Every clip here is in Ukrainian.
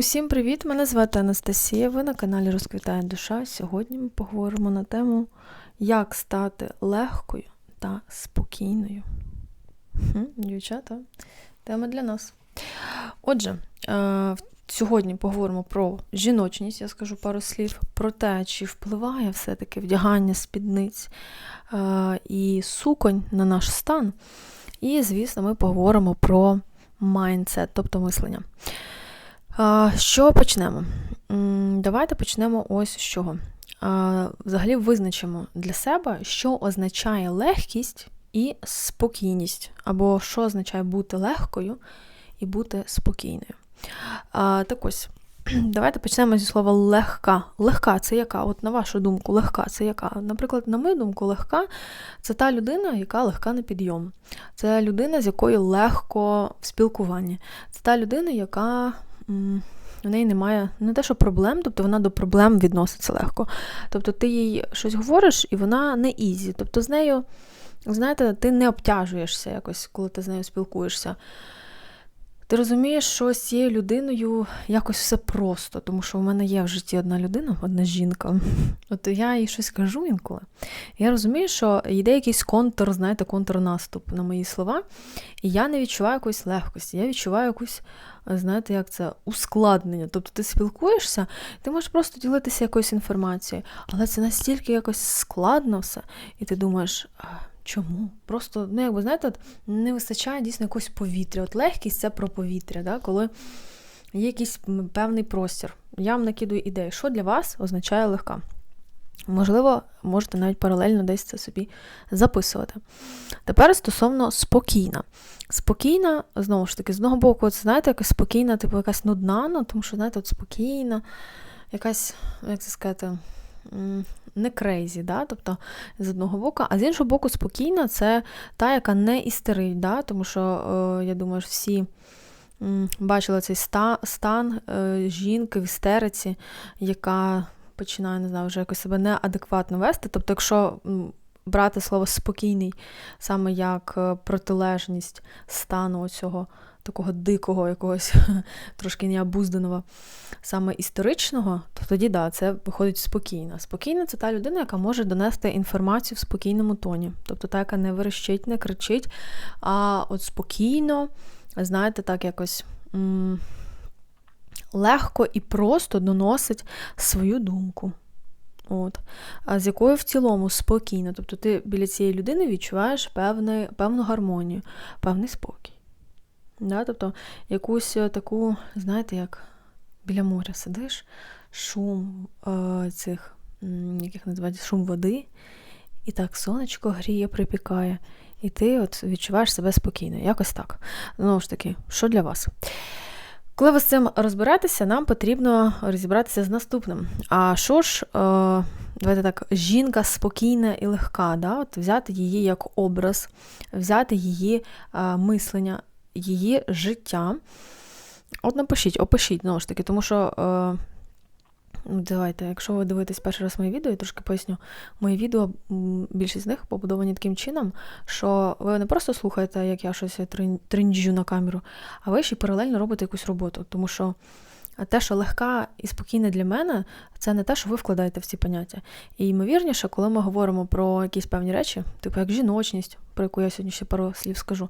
Усім привіт! Мене звати Анастасія. Ви на каналі Розквітає душа. Сьогодні ми поговоримо на тему, як стати легкою та спокійною. Хм, Дівчата, тема для нас. Отже, е, сьогодні поговоримо про жіночність, я скажу пару слів, про те, чи впливає все-таки вдягання спідниць е, і суконь на наш стан. І, звісно, ми поговоримо про майндсет, тобто мислення. Що почнемо? Давайте почнемо ось з чого. Взагалі визначимо для себе, що означає легкість і спокійність, або що означає бути легкою і бути спокійною. Так ось, давайте почнемо зі слова легка. Легка це яка? От на вашу думку, легка це яка? Наприклад, на мою думку, легка це та людина, яка легка на підйом. Це людина, з якою легко в спілкуванні. Це та людина, яка у неї немає не те, що проблем, тобто вона до проблем відноситься легко. Тобто ти їй щось говориш, і вона не ізі. Тобто з нею, знаєте, ти не обтяжуєшся якось, коли ти з нею спілкуєшся. Ти розумієш, що з цією людиною якось все просто, тому що в мене є в житті одна людина, одна жінка. От я їй щось кажу інколи. Я розумію, що йде якийсь контур, знаєте, контрнаступ на мої слова, і я не відчуваю якоїсь легкості, я відчуваю якусь, знаєте, як це, ускладнення. Тобто ти спілкуєшся, ти можеш просто ділитися якоюсь інформацією, але це настільки якось складно все, і ти думаєш. Чому? Просто, ну, якби, знаєте, не вистачає дійсно якогось повітря. От легкість це про повітря, да? коли є якийсь певний простір. Я вам накидую ідеї, що для вас означає легка. Можливо, можете навіть паралельно десь це собі записувати. Тепер стосовно спокійна. Спокійна, знову ж таки, з одного боку, це, знаєте, якась спокійна, типу якась нудна, ну, тому що, знаєте, от спокійна, якась, як це сказати, не крейзі, да? тобто з одного боку, а з іншого боку, спокійна це та, яка не істерить, да? тому що, е, я думаю, всі бачили цей стан е, жінки в істериці, яка починає, не знаю, вже якось себе неадекватно вести. Тобто, якщо брати слово спокійний саме як е, протилежність стану цього такого дикого, якогось трошки необузданого, саме історичного, то тоді да, це виходить спокійно. Спокійна це та людина, яка може донести інформацію в спокійному тоні. Тобто та, яка не верещить, не кричить, а от спокійно, знаєте, так якось. М- Легко і просто доносить свою думку. От. А з якою в цілому спокійно. Тобто ти біля цієї людини відчуваєш певне, певну гармонію, певний спокій. Да? Тобто якусь е, таку, знаєте, як біля моря сидиш, шум е, цих, яких називають шум води, і так сонечко гріє, припікає, і ти от відчуваєш себе спокійно. Якось так. Знову ж таки, що для вас? Коли ви з цим розберетеся, нам потрібно розібратися з наступним. А що ж, е, давайте так, жінка спокійна і легка, да? От взяти її як образ, взяти її е, мислення, її життя. От напишіть, опишіть, знову ж таки, тому що. Е, Давайте, якщо ви дивитесь перший раз моє відео, я трошки поясню. Мої відео, більшість з них побудовані таким чином, що ви не просто слухаєте, як я щось тринджу на камеру, а ви ще паралельно робите якусь роботу. Тому що те, що легка і спокійна для мене, це не те, що ви вкладаєте в ці поняття. І ймовірніше, коли ми говоримо про якісь певні речі, типу як жіночність, про яку я сьогодні ще пару слів скажу,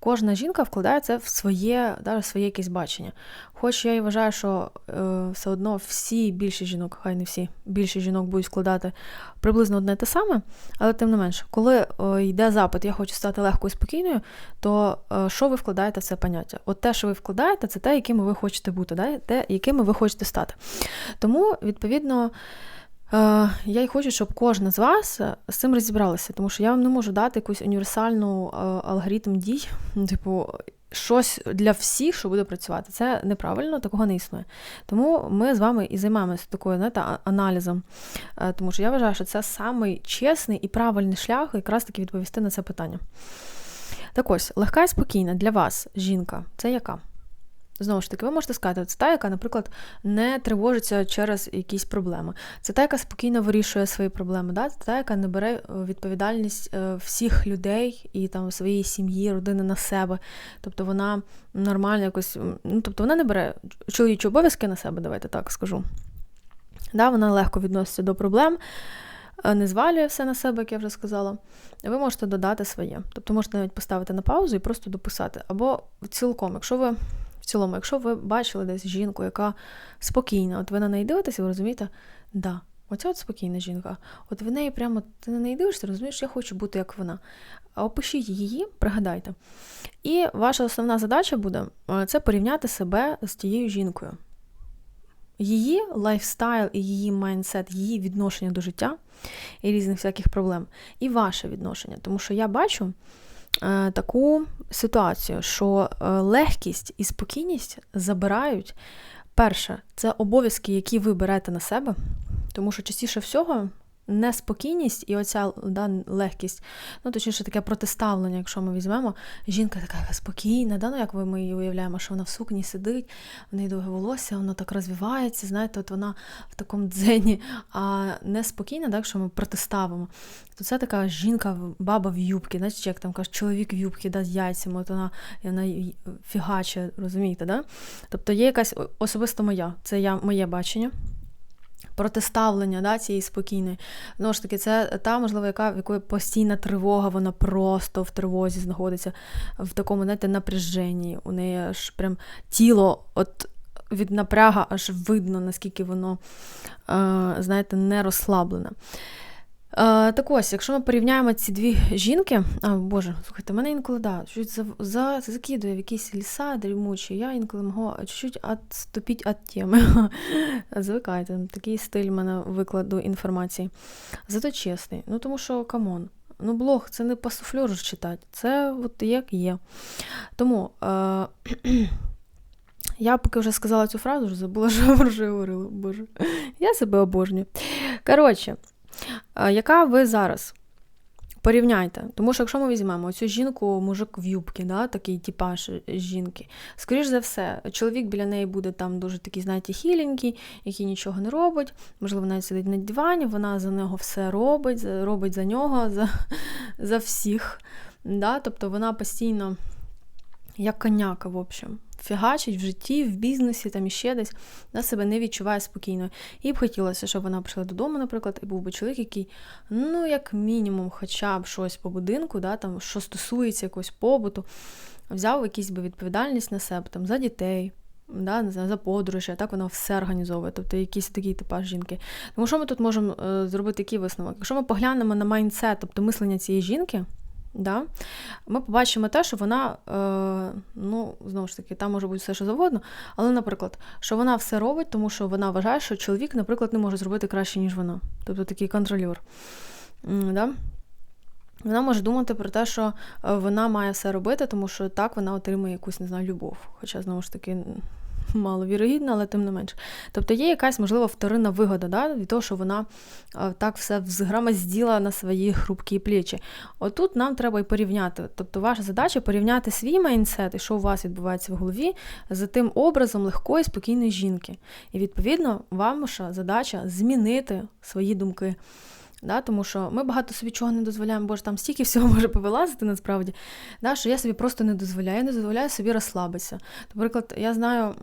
кожна жінка вкладає це в своє да, своє якесь бачення. Хоч я і вважаю, що е, все одно всі більші жінок, хай не всі, більше жінок будуть складати приблизно одне те саме, але тим не менше, коли е, йде запит, я хочу стати легкою і спокійною, то е, що ви вкладаєте в це поняття? От те, що ви вкладаєте, це те, якими ви хочете бути, да? те, якими ви хочете стати. Тому, відповідно. Е, я й хочу, щоб кожна з вас е, з цим розібралася, тому що я вам не можу дати якусь універсальну е, алгоритм дій, типу, щось для всіх, що буде працювати. Це неправильно, такого не існує. Тому ми з вами і займаємося такою знаєте, аналізом, тому що я вважаю, що це самий чесний і правильний шлях якраз таки відповісти на це питання. Так ось, легка і спокійна для вас, жінка, це яка? Знову ж таки, ви можете сказати, це та, яка, наприклад, не тривожиться через якісь проблеми. Це та, яка спокійно вирішує свої проблеми. Да? Це та, яка не бере е, відповідальність е, всіх людей і там своєї сім'ї, родини на себе. Тобто вона нормально якось, ну тобто вона не бере чоловічі обов'язки на себе, давайте так скажу. Да? Вона легко відноситься до проблем. Е, не звалює все на себе, як я вже сказала, ви можете додати своє. Тобто можете навіть поставити на паузу і просто дописати. Або цілком, якщо ви цілому, якщо ви бачили десь жінку, яка спокійна, от ви на неї дивитеся, ви розумієте, да, оця от спокійна жінка. От в неї прямо ти на неї дивишся, розумієш, я хочу бути як вона. Опишіть її, пригадайте. І ваша основна задача буде е, це порівняти себе з тією жінкою. Її лайфстайл і її майндсет, її відношення до життя і різних всяких проблем, і ваше відношення. Тому що я бачу таку ситуацію, що е, легкість і спокійність забирають. Перше, це обов'язки, які ви берете на себе, тому що частіше всього неспокійність і оця да, легкість, ну точніше таке протиставлення, якщо ми візьмемо, жінка така спокійна, да, ну як ми її уявляємо, що вона в сукні сидить, в неї довге волосся, воно так розвивається, знаєте, от вона в такому дзені, а неспокійна, так, що ми протиставимо. То це така жінка, баба в юбці, знаєте, як там кажуть, чоловік в юбці, да, з яйцями, от вона вона фігаче, розумієте, да? Тобто є якась особисто моя, це я, моє бачення протиставлення да, цієї спокійної. Знову ж таки, це та, можливо, яка в якої постійна тривога, вона просто в тривозі знаходиться в такому, знаєте, напряженні. У неї аж прям тіло от від напряга аж видно, наскільки воно, е, знаєте, не розслаблене. Е, так ось, якщо ми порівняємо ці дві жінки, а Боже, слухайте, мене інколи да, чуть за, за, закидує в якісь ліса дрімучі, я інколи можу чуть-чуть відступити від теми. Звикайте, такий стиль мене викладу інформації. Зато чесний. Ну тому що, камон, ну блог це не по суфльору читати, це от як є. Тому. Е- Я поки вже сказала цю фразу, вже забула, що вже говорила. Боже. Я себе обожнюю. Коротше, яка ви зараз? Порівняйте, тому що якщо ми візьмемо цю жінку, мужик в юбці, да, такий типаж жінки, скоріш за все, чоловік біля неї буде там дуже такий, знаєте, хіленький, який нічого не робить, можливо, навіть сидить на дивані, вона за нього все робить, робить за нього, за за всіх. Да? Тобто вона постійно, як коняка, в общем фігачить в житті, в бізнесі, там іще десь, вона себе не відчуває спокійно. І б хотілося, щоб вона прийшла додому, наприклад, і був би чоловік, який, ну, як мінімум, хоча б щось по будинку, да, там, що стосується якогось побуту, взяв якусь би відповідальність на себе там, за дітей. Да, не знаю, За подорожі, так вона все організовує, тобто якийсь такий типаж жінки. Тому що ми тут можемо е, зробити такий висновок? Якщо ми поглянемо на майндсет, тобто мислення цієї жінки, да, ми побачимо те, що вона, е, ну, знову ж таки, там може бути все, що завгодно, але, наприклад, що вона все робить, тому що вона вважає, що чоловік, наприклад, не може зробити краще, ніж вона. Тобто такий контролер. Да? Вона може думати про те, що е, вона має все робити, тому що так вона отримує якусь, не знаю, любов. Хоча, знову ж таки, маловірогідна, але тим не менш. Тобто є якась, можливо, вторинна вигода да, від того, що вона так все згромозділа на свої хрупкі плечі. Отут нам треба і порівняти. Тобто, ваша задача порівняти свій майнсет і що у вас відбувається в голові за тим образом легкої, спокійної жінки. І відповідно, ваша задача змінити свої думки. Да, Тому що ми багато собі чого не дозволяємо, бо ж там стільки всього може повилазити насправді, да, що я собі просто не дозволяю, я не дозволяю собі розслабитися. Наприклад, я знаю,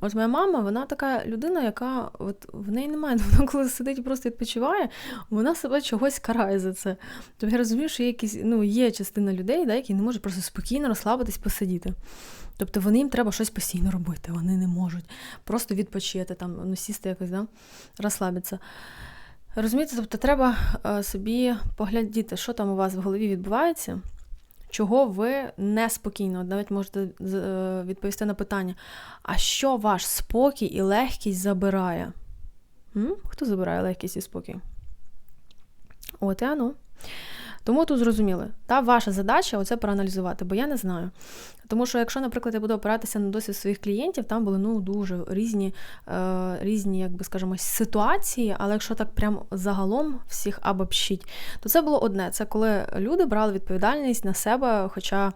от моя мама, вона така людина, яка от в неї немає, вона коли сидить і просто відпочиває, вона себе чогось карає за це. Тобто я розумію, що є якісь, ну, є частина людей, да, які не можуть просто спокійно розслабитись, посидіти. Тобто вони їм треба щось постійно робити, вони не можуть просто відпочити, там, ну, сісти якось, да, розслабитися. Розумієте, тобто треба е, собі поглядіти, що там у вас в голові відбувається, чого ви неспокійно. Навіть можете е, відповісти на питання, а що ваш спокій і легкість забирає? М? Хто забирає легкість і спокій? От і ану. Тому тут зрозуміли, та ваша задача оце проаналізувати, бо я не знаю. Тому що, якщо, наприклад, я буду опиратися на досвід своїх клієнтів, там були ну дуже різні, е, різні, як би ситуації. Але якщо так прям загалом всіх обобщить, то це було одне: це коли люди брали відповідальність на себе, хоча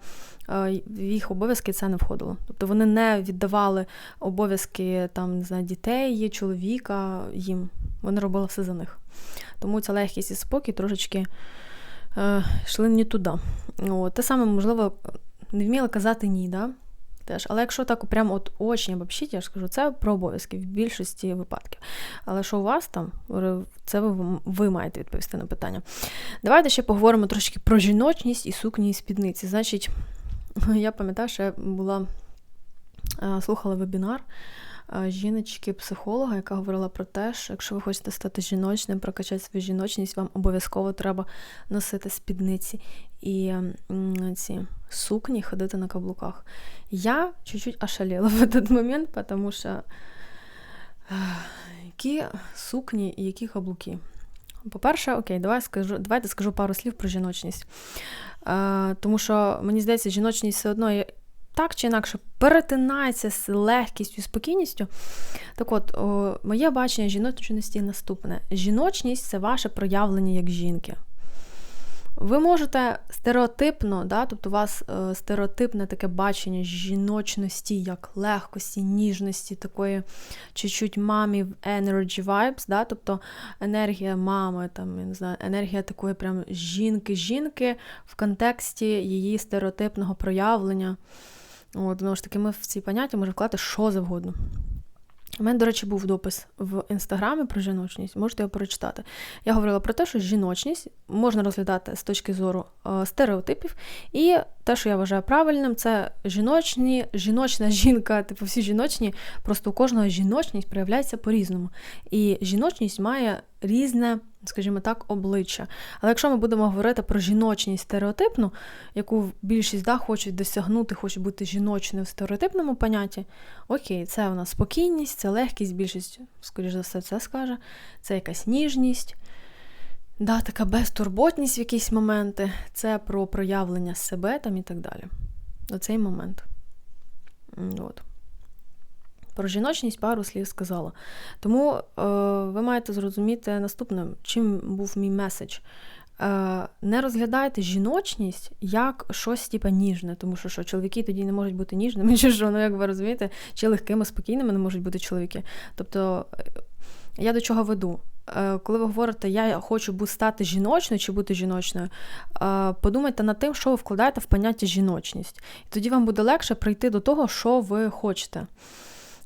е, в їх обов'язки це не входило. Тобто вони не віддавали обов'язки там не знаю, дітей, чоловіка їм. Вони робили все за них. Тому ця легкість і спокій трошечки е, йшли не туди. Те саме, можливо, не вміли казати ні. да? Теж. Але якщо так прямо от очні обобщити, я ж кажу, це про обов'язки в більшості випадків. Але що у вас там, це ви, ви маєте відповісти на питання. Давайте ще поговоримо трошки про жіночність і сукні і спідниці. Значить, я пам'ятаю, що я була е, слухала вебінар жіночки-психолога, яка говорила про те, що якщо ви хочете стати жіночним, прокачати свою жіночність, вам обов'язково треба носити спідниці і ці сукні ходити на каблуках. Я чуть-чуть ошаліла в этот момент, тому що які сукні і які каблуки. По-перше, окей, давай скажу, давайте скажу пару слів про жіночність. Е, Тому що, мені здається, жіночність все одно так чи інакше перетинається з легкістю спокійністю. Так от, о, моє бачення жіночності наступне: жіночність це ваше проявлення як жінки. Ви можете стереотипно, да, тобто у вас е, стереотипне таке бачення жіночності, як легкості, ніжності, такої чуть-чуть мамі energy vibes, да, тобто енергія мами, там, я не знаю, енергія такої прям жінки-жінки в контексті її стереотипного проявлення. От, Знову ж таки, ми в ці поняття можемо вкладати що завгодно. У мене, до речі, був допис в інстаграмі про жіночність, можете його прочитати. Я говорила про те, що жіночність можна розглядати з точки зору е, стереотипів, і те, що я вважаю правильним, це жіночні, жіночна жінка, типу всі жіночні, просто у кожного жіночність проявляється по-різному. І жіночність має різне, скажімо так, обличчя. Але якщо ми будемо говорити про жіночність стереотипну, яку більшість да, хочуть досягнути, хочуть бути жіночною в стереотипному понятті, окей, це у нас спокійність, це легкість, більшість, скоріш за все, це скаже, це якась ніжність. Да, Така безтурботність в якісь моменти, це про проявлення себе там і так далі. Оцей момент. От. Про жіночність пару слів сказала. Тому е, ви маєте зрозуміти наступне, чим був мій меседж. Е, Не розглядайте жіночність як щось типу, ніжне, тому що що, чоловіки тоді не можуть бути ніжними, чи що, ну як ви розумієте, чи легкими, спокійними не можуть бути чоловіки. Тобто, е, я до чого веду? Е, коли ви говорите, я хочу стати жіночною чи бути жіночною, е, подумайте над тим, що ви вкладаєте в поняття жіночність. І тоді вам буде легше прийти до того, що ви хочете.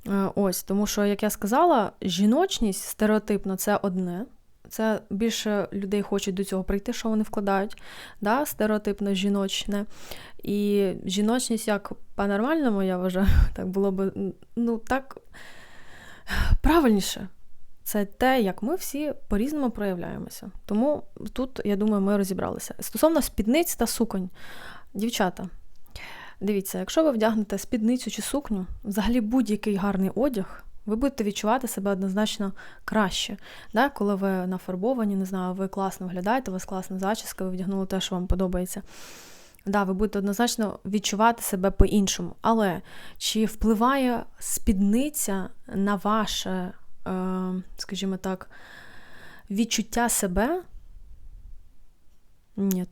Е, ось, Тому що, як я сказала, жіночність стереотипно це одне. Це більше людей хочуть до цього прийти, що вони вкладають, да, стереотипно жіночне. І жіночність, як по-нормальному, я вважаю, так було б ну, так правильніше. Це те, як ми всі по-різному проявляємося. Тому тут, я думаю, ми розібралися. Стосовно спідниць та суконь, дівчата, дивіться, якщо ви вдягнете спідницю чи сукню, взагалі будь-який гарний одяг, ви будете відчувати себе однозначно краще. Да? Коли ви нафарбовані, не знаю, ви класно виглядаєте, у вас класна зачіска, ви вдягнули те, що вам подобається. Да, ви будете однозначно відчувати себе по-іншому. Але чи впливає спідниця на ваше Е, скажімо так, відчуття себе. Ні.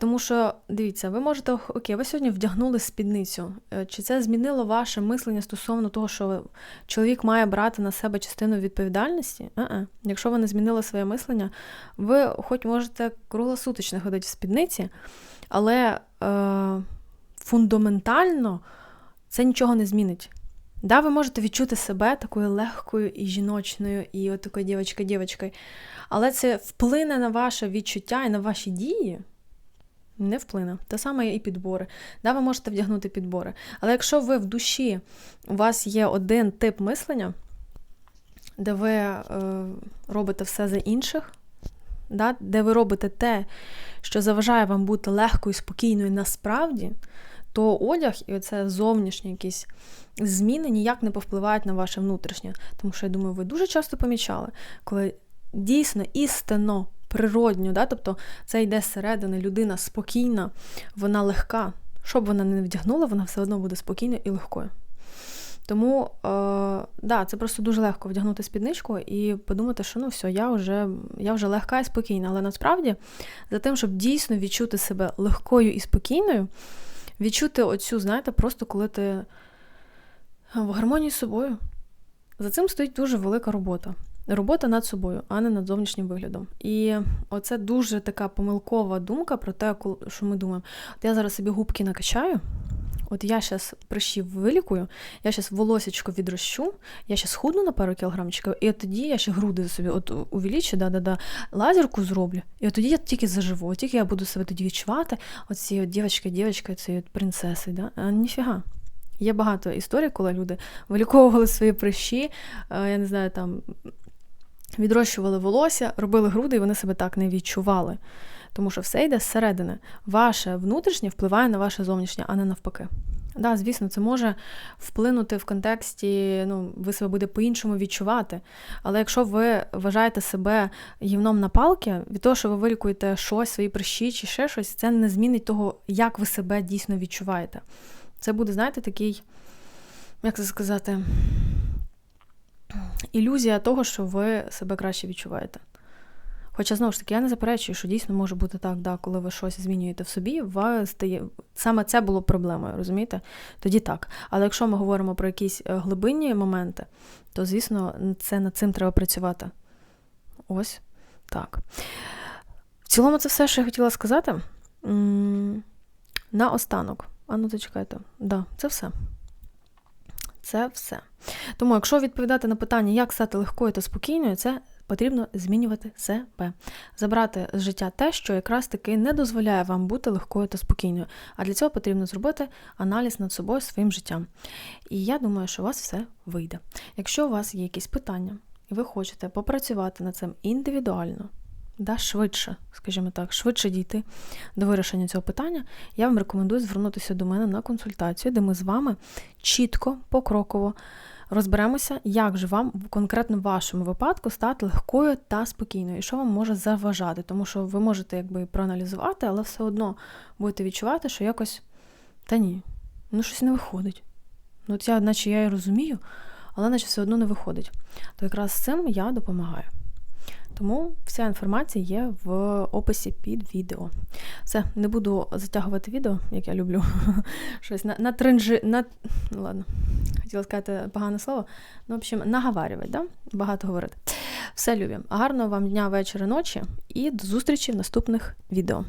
Тому що, дивіться, ви можете, окей, ви сьогодні вдягнули спідницю. Е, чи це змінило ваше мислення стосовно того, що чоловік має брати на себе частину відповідальності? А-а. Якщо ви не змінили своє мислення, ви хоч можете круглосуточно ходити в спідниці, але е, фундаментально це нічого не змінить. Да, ви можете відчути себе такою легкою і жіночною, і от такою дівчинка-дівчинкою. Але це вплине на ваше відчуття і на ваші дії. Не вплине. Те саме і підбори. Да, ви можете вдягнути підбори. Але якщо ви в душі, у вас є один тип мислення, де ви е, робите все за інших, да, де ви робите те, що заважає вам бути легкою, спокійною насправді, то одяг і оце зовнішні якісь зміни ніяк не повпливають на ваше внутрішнє. Тому що я думаю, ви дуже часто помічали, коли дійсно істинно природньо. Да? Тобто це йде зсередини, людина спокійна, вона легка. Що б вона не вдягнула, вона все одно буде спокійною і легкою. Тому, е, да, це просто дуже легко вдягнути спідничку і подумати, що ну все, я вже я вже легка і спокійна. Але насправді, за тим, щоб дійсно відчути себе легкою і спокійною, відчути оцю, знаєте, просто коли ти в гармонії з собою. За цим стоїть дуже велика робота. Робота над собою, а не над зовнішнім виглядом. І оце дуже така помилкова думка про те, що ми думаємо, от я зараз собі губки накачаю. От я зараз прищів вилікую, я зараз волосечко відрощу, я зараз худну на пару кілограмчиків, і от тоді я ще груди собі от увеличу, да-да-да, лазерку зроблю, і от тоді я тільки заживу, от тільки я буду себе тоді відчувати, от цієї дівчинки, дівчинки, цієї принцеси. Да? А ніфіга. Є багато історій, коли люди виліковували свої прищі, я не знаю, там відрощували волосся, робили груди, і вони себе так не відчували. Тому що все йде зсередини. Ваше внутрішнє впливає на ваше зовнішнє, а не навпаки. Да, звісно, це може вплинути в контексті, ну, ви себе буде по-іншому відчувати. Але якщо ви вважаєте себе гівном на палки, від того, що ви вилікуєте щось, свої прищі чи ще щось, це не змінить того, як ви себе дійсно відчуваєте. Це буде, знаєте, такий, як це сказати, ілюзія того, що ви себе краще відчуваєте. Хоча, знову ж таки, я не заперечую, що дійсно може бути так, да, коли ви щось змінюєте в собі, ви стає... саме це було проблемою, розумієте? Тоді так. Але якщо ми говоримо про якісь е, глибинні моменти, то, звісно, це над цим треба працювати. Ось так. В цілому, це все, що я хотіла сказати. На останок. А ну зачекайте. Да, це все. Це все. Тому, якщо відповідати на питання, як стати легкою та спокійною, це потрібно змінювати себе, забрати з життя те, що якраз таки не дозволяє вам бути легкою та спокійною. А для цього потрібно зробити аналіз над собою своїм життям. І я думаю, що у вас все вийде. Якщо у вас є якісь питання, і ви хочете попрацювати над цим індивідуально, да, швидше, скажімо так, швидше дійти до вирішення цього питання, я вам рекомендую звернутися до мене на консультацію, де ми з вами чітко, покроково розберемося, як же вам в конкретно вашому випадку стати легкою та спокійною, і що вам може заважати, тому що ви можете якби проаналізувати, але все одно будете відчувати, що якось та ні, ну щось не виходить. Ну, от я, наче я і розумію, але наче все одно не виходить. То якраз з цим я допомагаю. Тому вся інформація є в описі під відео. Все, не буду затягувати відео, як я люблю. Щось на на тринжи. На... Ну, ладно, хотіла сказати погане слово. Ну, в общем, наговарювати, да? багато говорити. Все любі. Гарного вам дня, вечора, ночі і до зустрічі в наступних відео.